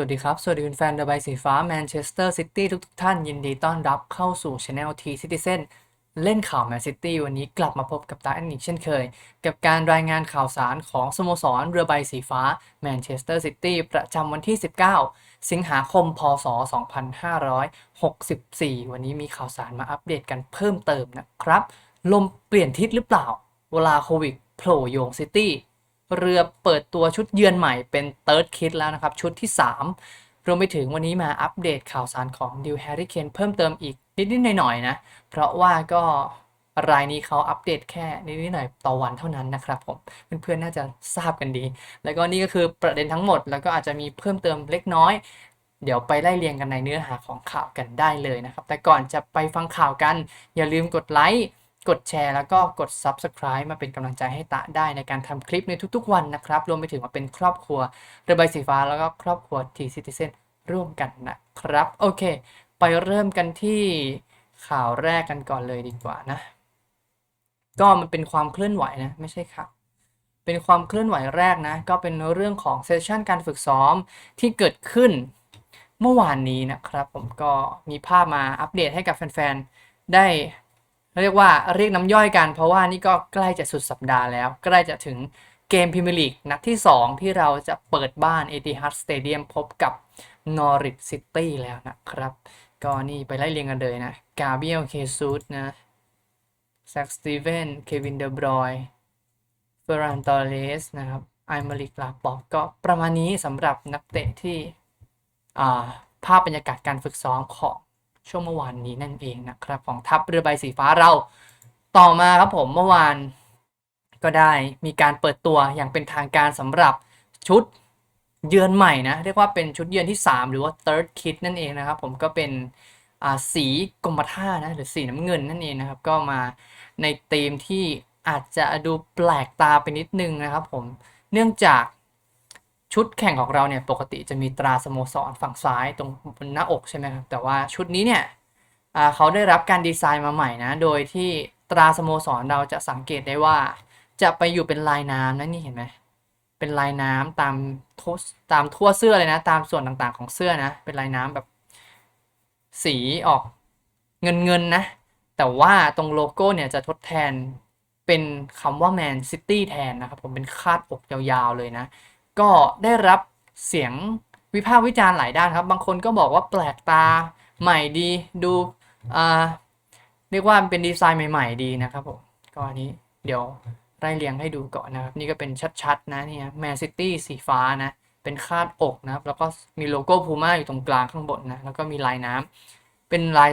วัสดีครับ สวัสดีแฟนเดอะใบสีฟ้าแมนเชสเตอร์ซิตี้ทุกท่านยินดีต้อนรับเข้าสู่ช anel T Citizen เล่นข่าวแมนซิตี้วันนี้กลับมาพบกับตาแอนนิกเช่นเคย กับการรายงานข่าวสารของสโมสรเรือใบสีฟ้าแมนเชสเตอร์ซิตี้ประจำวันที่ 19 สิงหาคม พศ 2564 วันนี้มีข่าวสารมาอัปเดตกันเพิ่มเติมนะครับ ลมเปลี่ยนทิศหรือเปล่า เวลาโควิดโผล่โยงซิตี้ เรือเปิดตัวชุดเยือนใหม่เป็น Third Kit แล้วนะครับ ชุดที่ 3 รวมไปถึงวันนี้มาอัปเดตข่าวสารของดิวแฮร์รี่เคนเพิ่มเติมอีกนิด ๆ หน่อย ๆ นะ เพราะว่าก็รายนี้เขาอัปเดตแค่นิดๆหน่อยต่อวันเท่านั้นนะครับผมเพื่อนๆน่าจะทราบกันดี แล้วก็นี่ก็คือประเด็นทั้งหมด แล้วก็อาจจะมีเพิ่มเติมเล็กน้อย เดี๋ยวไปไล่เรียงกันในเนื้อหาของข่าวกันได้เลยนะครับ แต่ก่อนจะไปฟังข่าวกัน อย่าลืมกดไลค์ กดแชร์แล้วก็กด Subscribe มาเป็นกำลังใจให้ตะได้ในการทำคลิปในทุกๆวันนะครับ รวมไปถึงมาเป็นครอบครัวเรือใบสีฟ้าแล้วก็ครอบครัว T Citizen ร่วมกันนะครับ โอเค ไปเริ่มกันที่ข่าวแรกกันก่อนเลยดีกว่านะ ก็มันเป็นความเคลื่อนไหวนะไม่ใช่ข่าวเป็นความเคลื่อนไหวแรกนะ ก็เป็นเรื่องของเซสชันการฝึกซ้อมที่เกิดขึ้นเมื่อวานนี้นะครับ ผมก็มีภาพมาอัปเดตให้กับแฟนๆได้ เรียกว่าเรียกน้ำย่อยกัน เพราะว่านี่ก็ใกล้จะสุดสัปดาห์แล้ว ใกล้จะถึงเกมพรีเมียร์ลีกนัดที่ 2 ที่เราจะเปิดบ้านเอติฮัดสเตเดียมพบกับนอริ h ซิตี้แล้วนะครับ ก็นี่ไปไล่เรียงกันเลยนะกาเบียลเคซูสนะแซคสตีเวนเควินเดอบรอยเฟรันตอเลสนะครับไอมาริกลาปอกก็ประมาณนี้สำหรับนักเตะที่ภาพบรรยากาศการฝึกซ้อมของ ช่วงเมื่อวานนี้นั่นเองนะครับ ของทัพเรือใบสีฟ้าเรา ต่อมาครับผมเมื่อวาน ก็ได้มีการเปิดตัวอย่างเป็นทางการสำหรับชุดเยือนใหม่นะ เรียกว่าเป็นชุดเยือนที่ 3 หรือว่า third kit นั่นเองนะครับ ผมก็เป็นสีกรมท่านะหรือสีน้ำเงินนั่นเองนะครับ ก็มาในธีมที่อาจจะดูแปลกตาไปนิดนึงนะครับผมเนื่องจาก ชุดแข่งของเราเนี่ยปกติจะมีตราสโมสรฝั่งซ้ายตรงบนหน้าอกใช่ไหมครับแต่ว่าชุดนี้เนี่ยเขาได้รับการดีไซน์มาใหม่นะโดยที่ตราสโมสรเราจะสังเกตได้ว่า จะไปอยู่เป็นลายน้ำนะนี่เห็นไหมเป็นลายน้ำตามทั่วตามทั่วเสื้อเลยนะ ตามส่วนต่างๆของเสื้อนะ เป็นลายน้ำแบบ สีออกเงินเงินๆนะ แต่ว่าตรงโลโก้เนี่ยจะทดแทนเป็นคำว่า Man City แทนนะครับผมเป็นคาดอกยาวๆเลยนะ ก็ได้รับเสียงวิพากษ์วิจารณ์หลายด้านครับ บางคนก็บอกว่าแปลกตาใหม่ดีดูอ่าเรียกว่าเป็นดีไซน์ใหม่ ๆ ดีนะครับผมก็อันนี้เดี๋ยวไล่เรียงให้ดูก่อนนะครับ นี่ก็เป็นชัดๆ นะเนี่ยแมนซิตี้สีฟ้านะ เป็นคาดอกนะครับ แล้วก็มีโลโก้พูม่าอยู่ตรงกลางข้างบนนะ แล้วก็มีลายน้ำเป็นลาย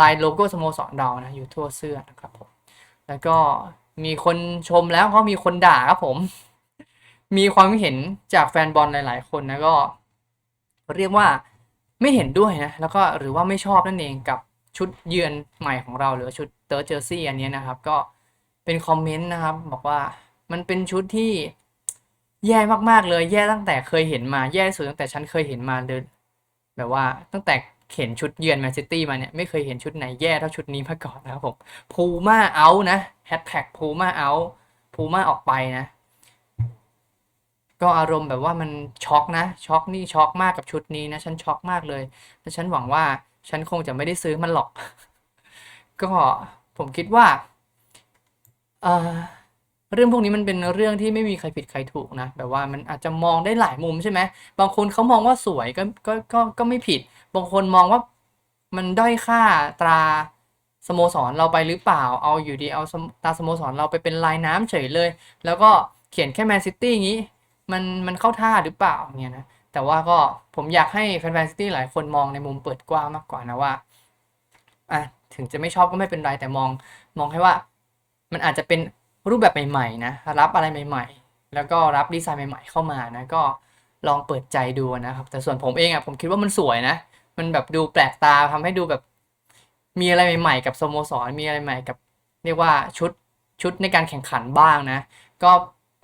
ลายโลโก้สโมสรเรานะ อยู่ทั่วเสื้อนะครับผมแล้วก็มีคนชมแล้วก็มีคนด่าครับผม มีความเห็นจากแฟนบอลหลาย ๆ คนนะก็เรียกว่าไม่เห็นด้วยนะแล้วก็หรือว่าไม่ชอบนั่นเองกับชุดเยือนใหม่ของเราหรือชุดเตอร์เจอร์ซี่อันนี้นะครับ ก็เป็นคอมเมนต์นะครับ บอกว่ามันเป็นชุดที่แย่มากๆเลย แย่ตั้งแต่เคยเห็นมาแย่สุดตั้งแต่ฉันเคยเห็นมาเลยแบบว่าตั้งแต่เห็นชุดเยือนแมนซิตี้มาเนี่ยไม่เคยเห็นชุดไหนแย่เท่าชุดนี้มาก่อนนะครับผมพูม่าเอานะแฮชแท็กพูม่าเอาพูม่าออกไปนะ ก็อารมณ์แบบว่ามันช็อกนะช็อกนี่ช็อกมากกับชุดนี้นะฉันช็อกมากเลยและฉันหวังว่าฉันคงจะไม่ได้ซื้อมันหรอก ก็ผมคิดว่าเออเรื่องพวกนี้มันเป็นเรื่องที่ไม่มีใครผิดใครถูกนะแบบว่ามันอาจจะมองได้หลายมุมใช่ไหมบางคนเขามองว่าสวยก็ก็ก็ก็ไม่ผิด บางคนมองว่ามันด้อยค่าตราสโมสรเราไปหรือเปล่า เอาอยู่ดีเอาตาสโมสรเราไปเป็นลายน้ำเฉยเลย แล้วก็เขียนแค่แมนซิตี้งี้ มันมันเข้าท่าหรือเปล่าเนี่ยนะแต่ว่าก็ผมอยากให้แฟนๆซิตี้หลายคนมองในมุมเปิดกว้างมากกว่านะว่าอะถึงจะไม่ชอบก็ไม่เป็นไรแต่มอง มองให้ว่า มันอาจจะเป็นรูปแบบใหม่ๆนะรับอะไรใหม่ ๆ แล้วก็รับดีไซน์ใหม่ ๆ เข้ามานะก็ลองเปิดใจดูนะครับ แต่ส่วนผมเองอะผมคิดว่ามันสวยนะ มันแบบดูแปลกตาทำให้ดูแบบ มีอะไรใหม่ๆ กับสโมสรมีอะไรใหม่กับ เรียกว่าชุดชุดในการแข่งขันบ้างนะ ก็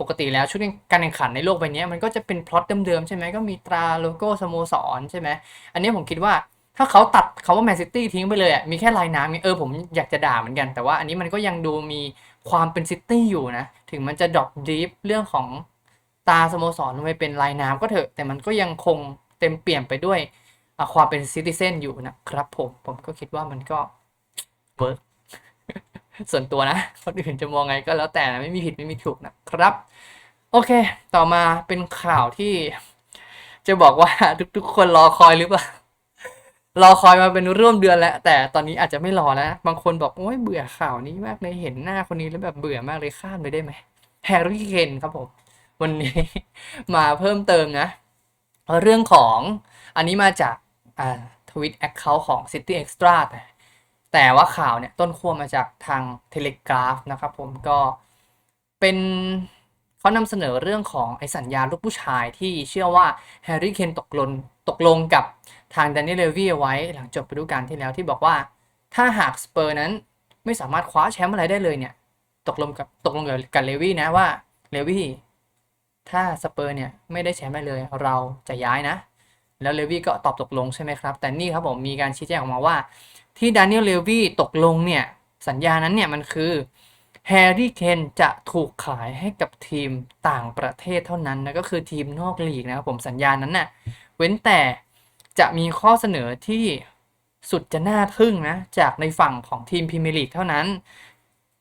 ปกติแล้วชุดการแข่งขันในโลกใบนี้มันก็จะเป็นพล็อตเดิมๆใช่ไหมก็มีตราโลโก้สโมสรใช่ไหมอันนี้ผมคิดว่าถ้าเขาตัดคาว่าแมนซิตี้ทิ้งไปเลยอะมีแค่ลายน้ำเนี่เออผมอยากจะด่าเหมือนกัน แต่ว่าอันนี้มันก็ยังดูมีความเป็นซิตี้อยู่นะ ถึงมันจะดรอปดรีฟเรื่องของตาสโมสรลงไปเป็นลายน้ำก็เถอะ แต่มันก็ยังคงเต็มเปี่ยมไปด้วยความเป็นซิติเซนอยู่นะครับผมผมก็คิดว่ามันก็เวิร์ก ส่วนตัวนะ คนอื่นจะมองไงก็แล้วแต่นะไม่มีผิดไม่มีถูกนะครับ โอเค ต่อมาเป็นข่าวที่ จะบอกว่าทุกๆ คนรอคอยหรือเปล่ารอคอยมาเป็นร่วมเดือนแล้ว แต่ตอนนี้อาจจะไม่รอแล้ว บางคนบอกโอ้ยเบื่อข่าวนี้มากเลยเห็นหน้าคนนี้แล้วแบบเบื่อมากเลยข้ามไปได้ไหมแฮร์รี่เคนครับผม วันนี้มาเพิ่มเติมนะ เรื่องของอันนี้มาจากอ่าทวิตแอคเคาท์ของ City Extra แต่ว่าข่าวเนี่ยต้นขั้วมาจากทาง t e l e g r a p นะครับผมก็เป็นเขานำเสนอเรื่องของไอสัญญาลูกผู้ชายที่เชื่อว่าแฮร์รี่เคนตกลงตกลงกับทาง d ด n น e l เลวีเอาไว้หลังจบฤดูกาลที่แล้วที่บอกว่า ถ้าหากสเปอร์นั้นไม่สามารถคว้าแชมป์อะไรได้เลยเนี่ยตกลงกับตกลงกับเลวี่นะว่าเลวี่ถ้าสเปอร์เนี่ยไม่ได้แชมป์ไรเลยเราจะย้ายนะ แล้วเลวี่ก็ตอบตกลงใช่ไหมครับ แต่นี่ครับผมมีการชี้แจงออกมาว่า ที่ด a นิเอลเลวี่ตกลงเนี่ย สัญญานั้นเนี่ยมันคือแฮร์รี่เคนจะถูกขายให้กับทีมต่างประเทศเท่านั้นนะก็คือทีมนอกลีกนะครับผมสัญญานั้นน่ะเว้นแต่จะมีข้อเสนอที่สุดจะน่าทึ่งนะ จากในฝั่งของทีมพรีเมียร์ลีกเท่านั้น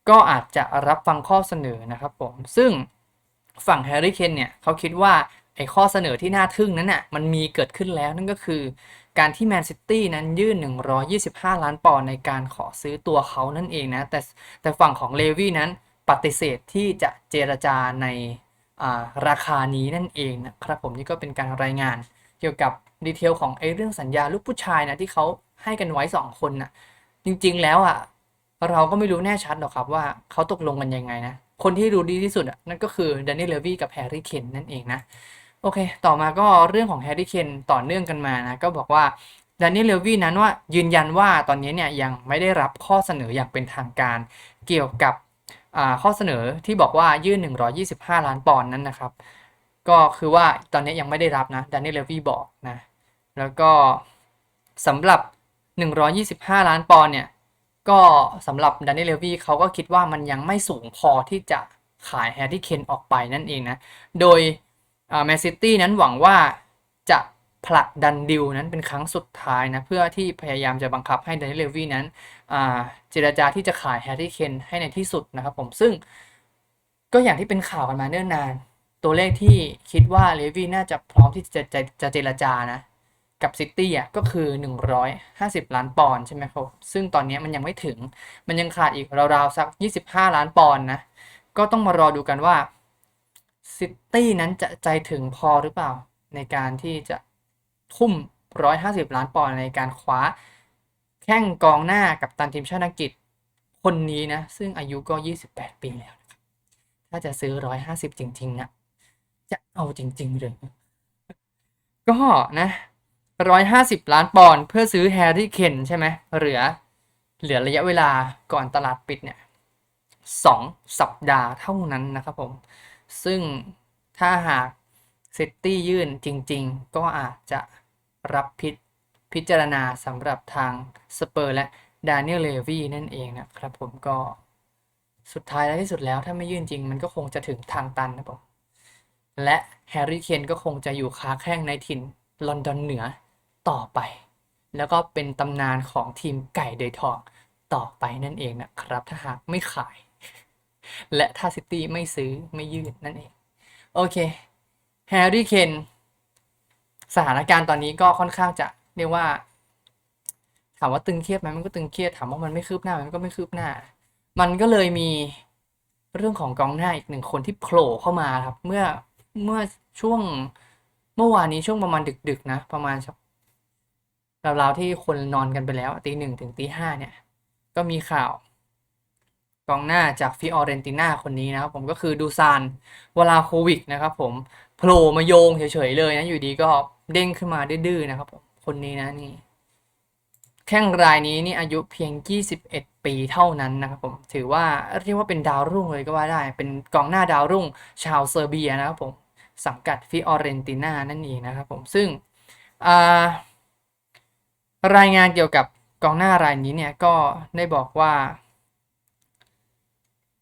ก็อาจจะรับฟังข้อเสนอนะครับผม ซึ่งฝั่งแฮร์รี่เคนเนี่ยเขาคิดว่าไอ้ข้อเสนอที่น่าทึ่งนั้นน่ะมันมีเกิดขึ้นแล้วนั่นก็คือ การที่แมนซิตี้นั้นยื่น 125 ล้านปอนด์ในการขอซื้อตัวเขานั่นเองนะ แต่แต่ฝั่งของเลวี่นั้นปฏิเสธที่จะเจรจาในาราคานี้นั่นเองนะครับผมนี่ก็เป็นการรายงานเกี่ยวกับดีเทลของไอ้เรื่องสัญญาลูกผู้ชายนะที่เขาให้กันไว้ 2 คนนะจริงๆแล้วอะเราก็ไม่รู้แน่ชัดหรอกครับว่าเขาตกลงกันยังไงนะ คนที่รู้ดีที่สุดอะนั่นก็คือแดนนี่เลวี่กับแฮร์รี่เคนนั่นเองนะ โอเค ต่อมาก็เรื่องของแฮร์รี่เคนต่อเนื่องกันมานะ ก็บอกว่าแดนนี่เลวี่นั้นว่ายืนยันว่าตอนนี้เนี่ยยังไม่ได้รับข้อเสนออย่างเป็นทางการเกี่ยวกับข้อเสนอที่บอกว่ายื่น 125 ล้านปอนด์นั้นนะครับ ก็คือว่าตอนนี้ยังไม่ได้รับนะแดนนี่เลวี่บอกนะ แล้วก็สำหรับ 125 ล้านปอนด์เนี่ยก็สำหรับดนนี่เลวี่เขาก็คิดว่ามันยังไม่สูงพอที่จะขายแฮร์รี่เคนออกไปนั่นเองนะ โดย แมนซิตี้นั้นหวังว่าจะผลักดันดิวนั้นเป็นครั้งสุดท้ายนะเพื่อที่พยายามจะบังคับให้ดนนี่เลวี่นั้นเจรจาที่จะขายแฮร์รี่เคนให้ในที่สุดนะครับผมซึ่งก็อย่างที่เป็นข่าวกันมาเนิ่นนาน ตัวเลขที่คิดว่าเลวี่น่าจะพร้อมที่จะจะจะเจรจานะกับซิตี้อะก็คือ 150 ล้านปอนด์ใช่ไหมครับ ซึ่งตอนนี้มันยังไม่ถึงมันยังขาดอีกราวๆสัก 25 ล้านปอนด์นะก็ต้องมารอดูกันว่า ซิตี้นั้นจะใจถึงพอหรือเปล่า ในการที่จะทุ่ม 150 ล้านปอนด์ในการคว้า แข้งกองหน้ากับตันทีมชาติอังกฤษคนนี้นะ ซึ่งอายุก็ 28 ปีแล้วนะครับถ้าจะซื้อ 150 จริง ๆ นะ จะเอาจริงๆหรือก็นะร้อยห้าสิบล้านปอนด์เพื่อซื้อแฮร์รี่เคนใช่ไหมเหลือเหลือระยะเวลาก่อนตลาดปิดเนี่ยสองสัปดาห์เท่านั้นนะครับผม ซึ่งถ้าหากซิตี้ยื่นจริง ๆ ก็อาจจะรับพิพิจารณาสำหรับทางสเปอร์และดานิเอลเลวีนั่นเองนะครับผมก็สุดท้ายและที่สุดแล้วถ้าไม่ยื่นจริง มันก็คงจะถึงทางตันนะผมและแฮร์รี่เคนก็คงจะอยู่ค้าแข้งในถิ่นลอนดอนเหนือต่อไป แล้วก็เป็นตำนานของทีมไก่เดยทองต่อไปนั่นเองนะครับ ถ้าหากไม่ขาย และถ้าซิตี้ไม่ซื้อไม่ยืดนั่นเอง โอเคแฮร์รี่เคนสถานการณ์ตอนนี้ก็ค่อนข้างจะเรียกว่า ถามว่าตึงเครียดไหมมันก็ตึงเครียดถามว่ามันไม่คืบหน้ามันก็ไม่คืบหน้า มันก็เลยมีเรื่องของกองหน้าอีกหนึ่งคนที่โผล่เข้ามาครับ เมื่อเมื่อช่วงเมื่อวานนี้ช่วงประมาณดึก ๆ นะ ประมาณราวๆที่คนนอนกันไปแล้วตีหนึ่งถึงตีห้าเนี่ย ก็มีข่าว กองหน้าจากฟิออเรนติน่าคนนี้นะครับผมก็คือดูซานวลาโควิกนะครับผมโผล่มาโยงเฉยๆเลยนะอยู่ดีก็เด้งขึ้นมาดื้อๆนะครับผมคนนี้นะนี่แข้งรายนี้นี่อายุเพียง 21 ปีเท่านั้นนะครับผมถือว่าเรียกว่าเป็นดาวรุ่งเลยก็ว่าได้ เป็นกองหน้าดาวรุ่ง ชาวเซอร์เบียนะครับผมสังกัดฟิออเรนติน่านั่นเองนะครับผมซึ่งรายงานเกี่ยวกับกองหน้ารายนี้เนี่ยก็ได้บอกว่า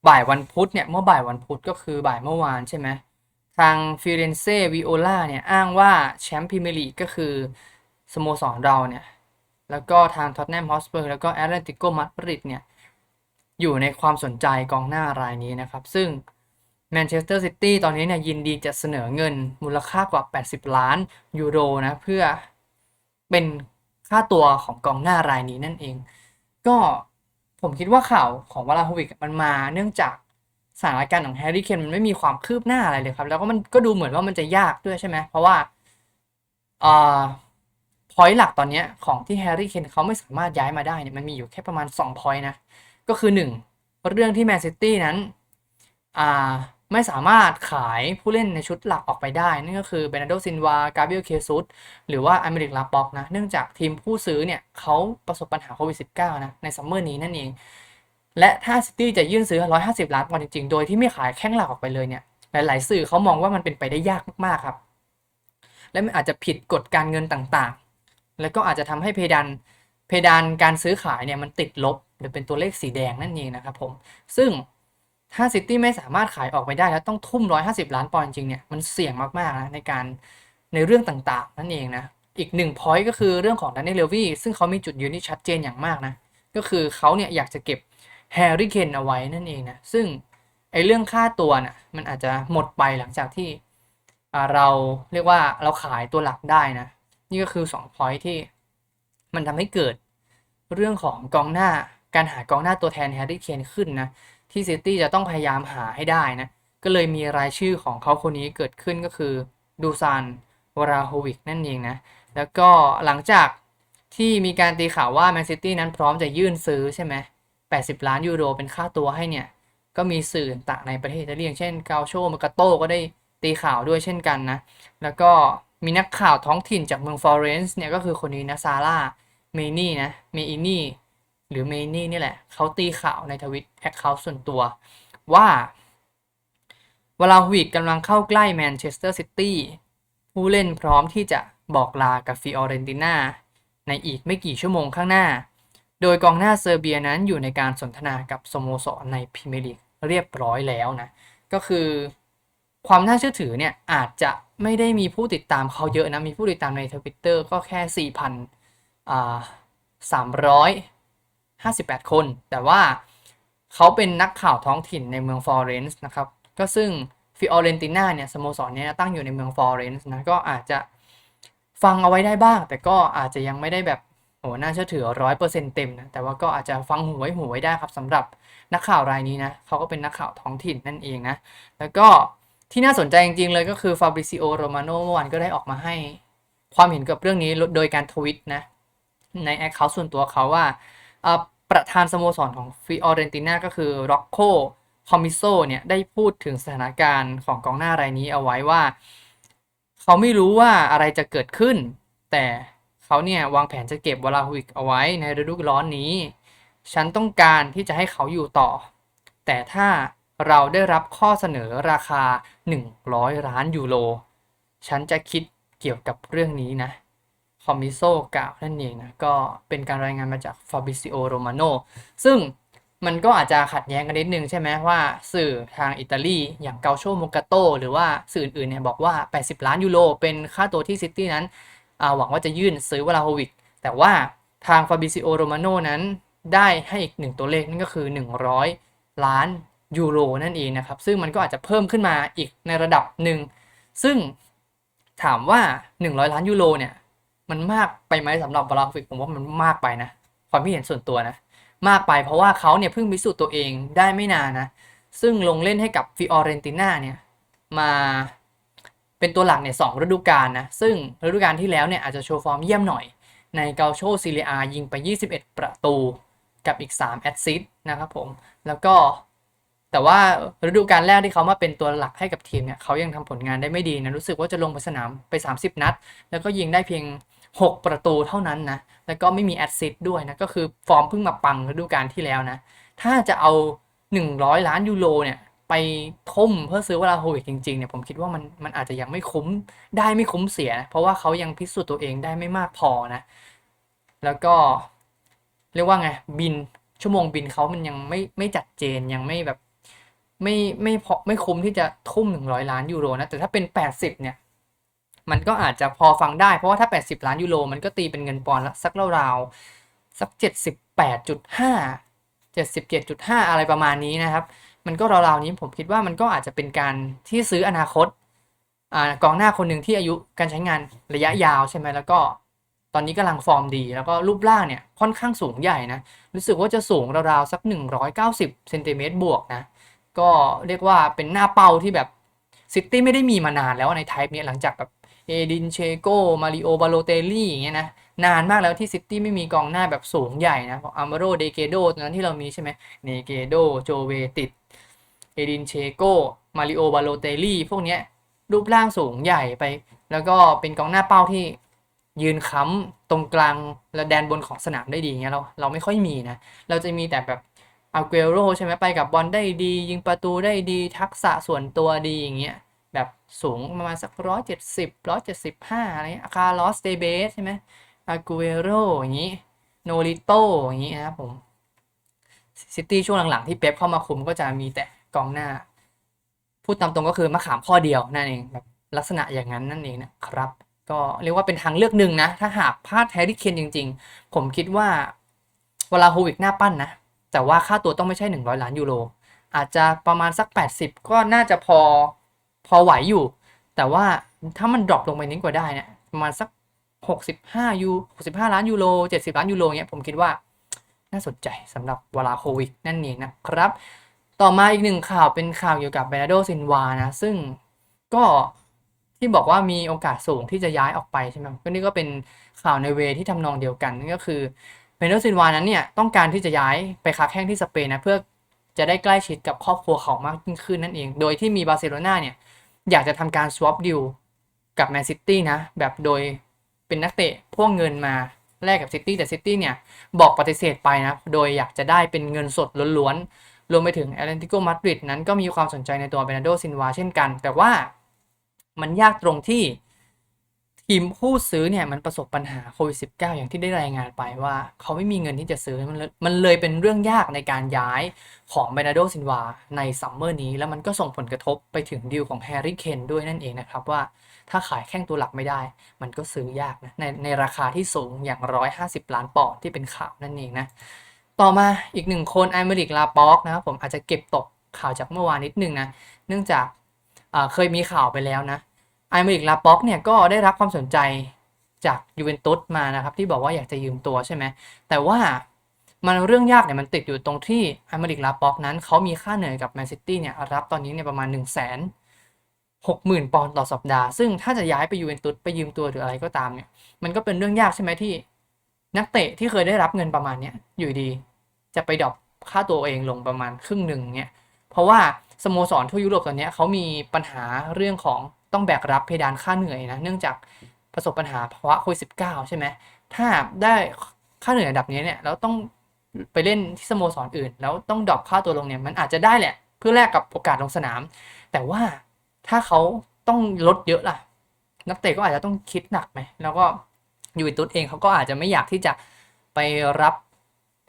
บ่ายวันพุธเนี่ยเมื่อบ่ายวันพุธก็คือบ่ายเมื่อวานใช่ไหมทางฟิเรนเซ่วิโอลาเนี่ยอ้างว่าแชมป์พรีเมียร์ลีกก็คือสโมสรเราเนี่ยแล้วก็ทางท็อตแนมฮอสเปอร์แล้วก็แอตเลติโกมาดริดเนี่ยอยู่ในความสนใจกองหน้ารายนี้นะครับ ซึ่งแมนเชสเตอร์ซิตี้ตอนนี้เนี่ยยินดีจะเสนอเงินมูลค่ากว่า 80 ล้านยูโรนะเพื่อเป็นค่าตัวของกองหน้ารายนี้นั่นเอง ก็ ผมคิดว่าข่าวของวลาโฮวิกมันมาเนื่องจากสถานการณ์ของแฮร์รี่เคนมันไม่มีความคืบหน้าอะไรเลยครับ แล้วก็มันก็ดูเหมือนว่ามันจะยากด้วยใช่ไหมเพราะว่าอ่อพอยต์หลักตอนนี้ของที่แฮร์รี่เคนเขาไม่สามารถย้ายมาได้เนี่ยมันมีอยู่แค่ประมาณ2พอยต์นะ ก็คือ 1 เรื่องที่แมนซิตี้นั้นอ่า ไม่สามารถขายผู้เล่นในชุดหลักออกไปได้ นั่นก็คือเบรนาโดซินวา กาเบรียล เคซุสหรือว่าอเมริกลาป็อกนะ เนื่องจากทีมผู้ซื้อเนี่ยเขาประสบปัญหาโควิด -19 นะ ในซัมเมอร์นี้นั่นเอง และถ้าซิตี้จะยื่นซื้อ 150 ล้านปอนด์จริงๆ โดยที่ไม่ขายแข้งหลักออกไปเลยเนี่ย หลาย ๆ สื่อเขามองว่ามันเป็นไปได้ยากมากๆครับ และมันอาจจะผิดกฎการเงินต่างๆ แล้วก็อาจจะทำให้เพดานเพดานการซื้อขายเนี่ยมันติดลบ หรือเป็นตัวเลขสีแดงนั่นเองนะครับผม ซึ่ง ถ้าซิตี้ไม่สามารถขายออกไปได้แล้วต้องทุ่ม 150 ล้านปอนด์จริงเนี่ยมันเสี่ยงมากๆนะในการในเรื่องต่างๆ นั่นเองนะ อีกหนึ่งพอยต์ก็คือเรื่องของดันนี่เลวี่ซึ่งเขามีจุดยืนที่ชัดเจนอย่างมากนะ ก็คือเขาเนี่ยอยากจะเก็บแฮร์รี่เคนเอาไว้นั่นเองนะ ซึ่งไอ้เรื่องค่าตัวน่ะมันอาจจะหมดไปหลังจากที่เราเรียกว่าเราขายตัวหลักได้นะ นี่ก็คือ2พอยต์ที่มันทำให้เกิดเรื่องของกองหน้าการหากองหน้าตัวแทนแฮร์รี่เคนขึ้นนะ ที่ซิตี้จะต้องพยายามหาให้ได้นะ ก็เลยมีรายชื่อของเขาคนนี้เกิดขึ้นก็คือดูซานวราโฮวิกนั่นเองนะ แล้วก็หลังจากที่มีการตีข่าวว่าแมนซิตี้นั้นพร้อมจะยื่นซื้อใช่ไหม80 ล้านยูโรเป็นค่าตัวให้เนี่ย ก็มีสื่อต่างในประเทศอิตาลีอย่างเช่นกาโชมากาโตก็ได้ตีข่าวด้วยเช่นกันนะ แล้วก็มีนักข่าวท้องถิ่นจากเมืองฟลอเรนซ์เนี่ยก็คือคนนี้นะซาร่าเมนี่นะ เมอินี่ หรือเมนี่นี่แหละเขาตีข่าวในทวิตแอคเคาท์ส่วนตัว ว่าเวลาฮวิกกำลังเข้าใกล้แมนเชสเตอร์ซิตี้ผู้เล่นพร้อมที่จะบอกลากับฟิออเรนติน่าในอีกไม่กี่ชั่วโมงข้างหน้า โดยกองหน้าเซอร์เบียนั้นอยู่ในการสนทนากับสโมสรในพรีเมียร์ลีกเรียบร้อยแล้วนะ ก็คือความน่าเชื่อถือเนี่ยอาจจะไม่ได้มีผู้ติดตามเขาเยอะนะ มีผู้ติดตามในทวิตเตอร์ก็แค่ 4,000อ่า 58 คน แต่ว่าเขาเป็นนักข่าวท้องถิ่นในเมืองฟลอเรนซ์นะครับ ก็ซึ่งฟิออเรนติน่าเนี่ยสโมสรเนี้ตั้งอยู่ในเมืองฟลอเรนซ์นะก็อาจจะฟังเอาไว้ได้บ้าง แต่ก็อาจจะยังไม่ได้แบบโหน่าเชื่อถือร้อยเปอร์เซ็นต์เต็มนะแต่ว่าก็อาจจะฟังหูไว้หูไว้ได้ครับสำหรับนักข่าวรายนี้นะเขาก็เป็นนักข่าวท้องถิ่นนั่นเองนะแล้วก็ที่น่าสนใจจริงๆเลยก็คือฟาบริซิโอโรมาโนเมื่อวานก็ได้ออกมาให้ความเห็นกับเรื่องนี้โดยการทวิตนะในแอคเคาท์ส่วนตัวเขาว่า ประธานสโมสรของฟิออเรนติน่าก็คือร็อกโคคอมิโซเนี่ยได้พูดถึงสถานการณ์ของกองหน้ารายนี้เอาไว้ว่า เขาไม่รู้ว่าอะไรจะเกิดขึ้น แต่เขาเนี่ยวางแผนจะเก็บวลาฮุิกเอาไว้ในฤดูร้อนนี้ ฉันต้องการที่จะให้เขาอยู่ต่อ แต่ถ้าเราได้รับข้อเสนอราคา 100 ล้านยูโร ฉันจะคิดเกี่ยวกับเรื่องนี้นะ คอมมิโซกล่าวนั่นเองนะก็เป็นการรายงานมาจากฟาบิซิโอโรมาโนซึ่งมันก็อาจจะขัดแย้งกันนิดนึงใช่ไหมว่าสื่อทางอิตาลีอย่างเกาโชโมกาโตหรือว่าสื่ออื่นเนี่ยบอกว่า 80 ล้านยูโรเป็นค่าตัวที่ซิตี้นั้นหวังว่าจะยื่นซื้อวลาโฮวิกแต่ว่าทางฟาบิซิโอโรมาโนนั้นได้ให้อีกหนึ่งตัวเลขนั่นก็คือ 100 ล้านยูโรนั่นเองนะครับซึ่งมันก็อาจจะเพิ่มขึ้นมาอีกในระดับหนึ่งซึ่งถามว่า 100 ล้านยูโรเนี่ย มันมากไปไหมสำหรับบราฟิกผมว่ามันมากไปนะ ความคิดเห็นส่วนตัวนะ มากไปเพราะว่าเขาเนี่ยเพิ่งพิสูจน์ตัวเองได้ไม่นานนะ ซึ่งลงเล่นให้กับฟิออเรนติน่าเนี่ยมาเป็นตัวหลักเนี่ยสองฤดูกาลนะ ซึ่งฤดูกาลที่แล้วเนี่ยอาจจะโชว์ฟอร์มเยี่ยมหน่อย ในเกาโชซีเรียยิงไป 21 ประตูกับอีก 3 แอดซิสนะครับผม แล้วก็แต่ว่าฤดูกาลแรกที่เขามาเป็นตัวหลักให้กับทีมเนี่ยเขายังทำผลงานได้ไม่ดีนะ รู้สึกว่าจะลงไปสนามไป 30 นัด แล้วก็ยิงได้เพียง 6 ประตูเท่านั้นนะ แล้วก็ไม่มีแอดซิสด้วยนะ ก็คือฟอร์มเพิ่งมาปังฤดูกาลที่แล้วนะ ถ้าจะเอา 100 ล้านยูโรเนี่ยไปทุ่มเพื่อซื้อเวลาโฮวิกจริงๆเนี่ยผมคิดว่ามันมันอาจจะยังไม่คุ้มได้ไม่คุ้มเสียนะเพราะว่าเขายังพิสูจน์ตัวเองได้ไม่มากพอนะ แล้วก็เรียกว่าไงบินชั่วโมงบินเขามันยังไม่ไม่จัดเจนยังไม่แบบไม่ไม่พอไม่คุ้มที่จะทุ่ม 100 ล้านยูโรนะแต่ถ้าเป็น 80เนี่ย มันก็อาจจะพอฟังได้ เพราะว่าถ้า 80 ล้านยูโรมันก็ตีเป็นเงินปอนด์ละสักราวๆสัก 78.5 77.5 อะไรประมาณนี้นะครับ มันก็ราวๆนี้ผมคิดว่ามันก็อาจจะเป็นการที่ซื้ออนาคตอกองหน้าคนหนึ่งที่อายุการใช้งานระยะยาวใช่ไหมแล้วก็ตอนนี้กำลังฟอร์มดี แล้วก็รูปร่างเนี่ยค่อนข้างสูงใหญ่นะ รู้สึกว่าจะสูงราวๆสัก 190เซนติเมตรบวกนะ ก็เรียกว่าเป็นหน้าเป้าที่แบบซิตี้ไม่ได้มีมานานแล้วในไทป์นี้หลังจากแบบ เอดินเชโกมาริโอบาโลเตลลี่อย่างเงี้ยนะนานมากแล้วที่ซิตี้ไม่มีกองหน้าแบบสูงใหญ่นะอัมโรเดเกโดตอนนั้นที่เรามีใช่ไหมเนเกโดโจเวติดเอดินเชโกมาริโอบาโลเตลลี่พวกเนี้ยรูปร่างสูงใหญ่ไป แล้วก็เป็นกองหน้าเป้าที่ยืนค้ำตรงกลางและแดนบนของสนามได้ดีเงี้ยเราเราไม่ค่อยมีนะ เราจะมีแต่แบบอาเกโรใช่ไหมไปกับบอลได้ดี ยิงประตูได้ดีทักษะส่วนตัวดีอย่างเงี้ย สูงประมาณสักร้อยเจ็ดสิบร้อยเจ็ดสิบห้าอะไรเงี้ยคาร์ลอสเตเบสใช่ไหมอากูเอโรอย่างนี้ โนริโตอย่างนี้นะครับผมซิตี้ช่วงหลังๆที่เป๊ปเข้ามาคุมก็จะมีแต่กองหน้า พูดตามตรงก็คือมะขามข้อเดียวนั่นเองแบบลักษณะอย่างนั้นนั่นเองนะครับ ก็เรียกว่าเป็นทางเลือกหนึ่งนะ ถ้าหากพลาดแฮร์รี่เคนจริง ๆ ผมคิดว่าเวลาโฮวิกหน้าปั้นนะ แต่ว่าค่าตัวต้องไม่ใช่ 100 ล้านยูโรอาจจะประมาณสัก 80 ก็น่าจะพอ พอไหวอยู่ แต่ว่าถ้ามันดรอปลงไปนิดกว่าได้เนี่ยประมาณสัก 65ยู65 ล้านยูโร70 ล้านยูโรเนี้ยผมคิดว่าน่าสนใจสำหรับเวลาโควิดนั่นเองนะครับ ต่อมาอีกหนึ่งข่าวเป็นข่าวเกี่ยวกับเบรนาโดซินวานะซึ่งก็ที่บอกว่ามีโอกาสสูงที่จะย้ายออกไปใช่ไหมก็นี่ก็เป็นข่าวในเวที่ทำนองเดียวกันนั่นก็คือเบนาโดซินวานั้นเนี่ยต้องการที่จะย้ายไปค้าแข้งที่สเปนนะเพื่อจะได้ใกล้ชิดกับครอบครัวเขามากยิ่งขึ้นนั่นเอง โดยที่มีบาร์เซโลนาเนี่ย อยากจะทำการ swap deal กับแมนซิตี้นะ แบบโดยเป็นนักเตะพ่วงเงินมาแลกกับซิตี้แต่ซิตี้เนี่ย บอกปฏิเสธไปนะ โดยอยากจะได้เป็นเงินสดล้วนๆ รวมไปถึงแอตเลติโกมาดริดนั้นก็มีความสนใจในตัวเบรนาโดซินวาเช่นกัน แต่ว่ามันยากตรงที่ ทีมผู้ซื้อเนี่ยมันประสบปัญหาโควิด -19 อย่างที่ได้รายงานไปว่า เขาไม่มีเงินที่จะซื้อ มันเลยมันเลยเป็นเรื่องยากในการย้ายของเบนาโดซินวาในซัมเมอร์นี้ แล้วมันก็ส่งผลกระทบไปถึงดีลของแฮร์รี่เคนด้วยนั่นเองนะครับว่าถ้าขายแข้งตัวหลักไม่ได้ มันก็ซื้อยากนะในในราคาที่สูงอย่าง 150 ล้านปอนด์ที่เป็นข่าวนั่นเองนะต่อมาอีกหนึ่งคนไอเมริกลาป็อกนะครับผมอาจจะเก็บตกข่าวจากเมื่อวานนิดนึงนะเนื่องจากเคยมีข่าวไปแล้วนะ ไอเมริกลาป็อกเนี่ยก็ได้รับความสนใจจากยูเวนตุสมานะครับ ที่บอกว่าอยากจะยืมตัวใช่ไหมแต่ว่ามันเรื่องยากเนี่ยมันติดอยู่ตรงที่ไอเมริกลาป็อกนั้นเขามีค่าเหนื่อยกับแมนซิตี้เนี่ยรับตอนนี้เนี่ยประมาณ1 0 0 0 0แสนหกหมื่นปอนด์ต่อสัปดาห์ ซึ่งถ้าจะย้ายไปยูเวนตุสไปยืมตัวหรืออะไรก็ตามเนี่ยมันก็เป็นเรื่องยากใช่ไหมที่ นักเตะที่เคยได้รับเงินประมาณเนี้ยอยู่ดี จะไปดรอปค่าตัวเองลงประมาณครึ่งหนึ่งเนี่ยเพราะว่าสโมสรทั่วยุโรปตอนนี้เขามีปัญหาเรื่องของ ต้องแบกรับเพดานค่าเหนื่อยนะ เนื่องจากประสบปัญหาภาวะโควิดสิใช่ไหมถ้าได้ค่าเหนื่อยระดับนี้เนี่ยแล้วต้องไปเล่นที่สโมสรออื่น แล้วต้องดรอปค่าตัวลงเนี่ยมันอาจจะได้แหละ เพื่อแลกกับโอกาสลงสนาม แต่ว่าถ้าเขาต้องลดเยอะล่ะ นักเตะก็อาจจะต้องคิดหนักไหมแล้วก็ยูเวนตุสเองเขาก็อาจจะไม่อยากที่จะไปรับ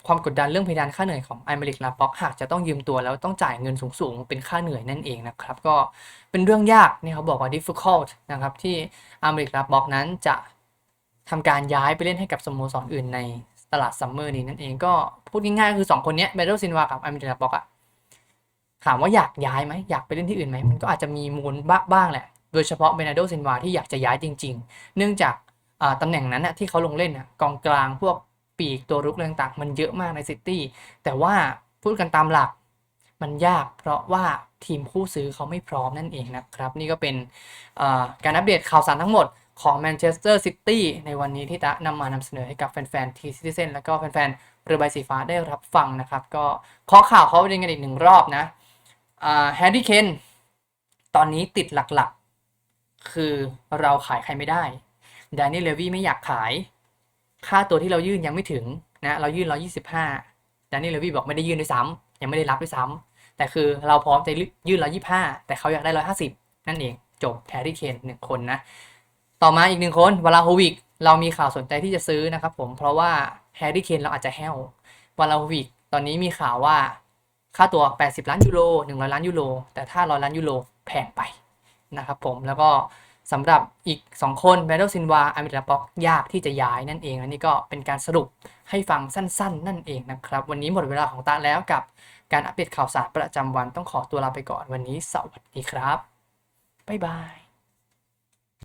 ความกดดันเรื่องเพดานค่าเหนื่อยของไอเมริกลาป็อกหากจะต้องยืมตัวแล้วต้องจ่ายเงินสูงๆ เป็นค่าเหนื่อยนั่นเองนะครับ ก็เป็นเรื่องยากนี่เขาบอกว่า difficult นะครับ ที่ไอเมริกลาป็อกนั้นจะทำการย้ายไปเล่นให้กับสโมสรออื่นในตลาดซัมเมอร์นี้นั่นเองก็พูดง่ายๆคือ 2 คนนี้เบโดซินวากับไอเมริกลาป็อกอะถามว่าอยากย้ายไหมอยากไปเล่นที่อื่นไหมมันก็อาจจะมีมูลบ้างแหละโดยเฉพาะเบนาโดซินวาที่อยากจะย้ายจริง ๆ เนื่องจากตำแหน่งนั้นนะที่เขาลงเล่นนะกองกลางพวก ปีกตัวรุกอะไรต่างๆ มันเยอะมากในซิตี้แต่ว่าพูดกันตามหลักมันยากเพราะว่าทีมคู่ซื้อเขาไม่พร้อมนั่นเองนะครับ นี่ก็เป็นการอัปเดตข่าวสารทั้งหมดของแมนเชสเตอร์ซิตี้ในวันนี้ที่จะนำมานำเสนอให้กับแฟนๆทีซิติเซนแล้วก็แฟนๆเรือใบสีฟ้าได้รับฟังนะครับ ก็ขอข่าวเขาเรียนกันอีกหนึ่งรอบนะแฮร์รี่เคนตอนนี้ติดหลักๆ คือเราขายใครไม่ได้แดานิเลวีไม่อยากขาย ค่าตัวที่เรายื่นยังไม่ถึงนะเรายื่น 125ดานิเลวี่บอกไม่ได้ยื่นด้วยซ้ำยังไม่ได้รับด้วยซ้ำแต่คือเราพร้อมจะยื่น 125 แต่เขาอยากได้ 150 นั่นเองจบแฮร์รี่เคนหนึ่งคนนะต่อมาอีกหนึ่งคนวลาโฮวิกเรามีข่าวสนใจที่จะซื้อนะครับผมเพราะว่าแฮร์รี่เคนเราอาจจะแห้ววลาโฮวิกตอนนี้มีข่าวว่าค่าตัว 80 ล้านยูโร100 ล้านยูโรแต่ถ้า 100 ล้านยูโรแพงไปนะครับผมแล้วก็ สำหรับอีก 2 คนแบดเดลซินวาอามิดาป็อกยากที่จะย้ายนั่นเองและนี่ก็เป็นการสรุปให้ฟังสั้น ๆ นั่นเองนะครับ วันนี้หมดเวลาของตาแล้วกับการอัปเดตข่าวสารประจำวันต้องขอตัวลาไปก่อนวันนี้สวัสดีครับ บ๊ายบาย